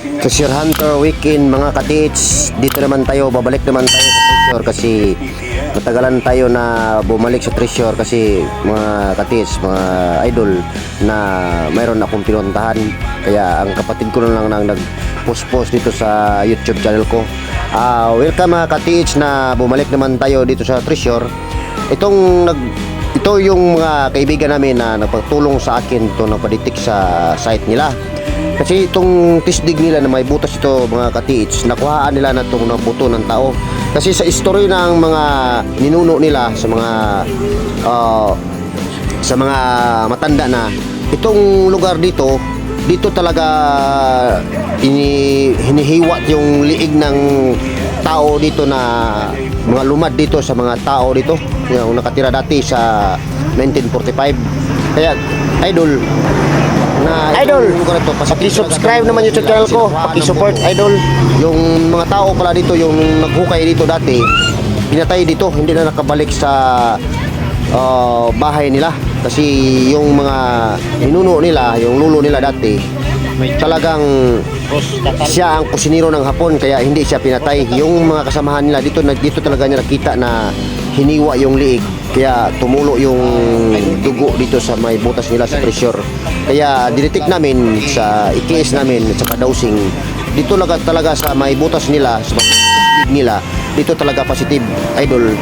Treasure Hunter Weekend mga katits Dito naman tayo, babalik naman tayo sa Treasure Kasi matagalan tayo na bumalik sa Treasure Kasi mga katits, mga idol Na mayroon akong pinuntahan. Kaya ang kapatid ko lang nang nag-post-post dito sa YouTube channel ko. Ah, Welcome mga katits na bumalik naman tayo dito sa Treasure. Itong nag ito yung mga kaibigan namin na nagpagtulong sa akin to nagpaditik sa site nila. Kasi itong tisdig nila na may butas ito mga katiits, nakuhaan nila na itong buto ng tao. Kasi sa history ng mga ninuno nila sa mga ah, sa mga matanda na itong lugar dito dito talaga ini, hinihiwat yung liig ng tao dito na mga lumad dito sa mga tao dito yung nakatira dati sa 1945 kaya idol na Idol, paki-subscribe naman yung channel ko, paki-support, idol. Yung mga tao pala dito yung naghukay dito dati pinatay dito hindi na nakabalik sa ah, bahay nila. Kasi yung mga ninuno nila yung lulo nila dati talagang siya ang kusinero ng hapon kaya hindi siya pinatay. Yung mga kasamahan nila dito dito talaga niya nakita na hiniwa yung liig kaya tumulo yung dugo dito sa may butas nila sa pressure. Kaya dinitik namin sa IKS namin sa kadowsing dito talaga talaga sa may butas nila sa nila dito talaga positive idol.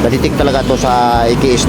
Naditik talaga to sa IKS na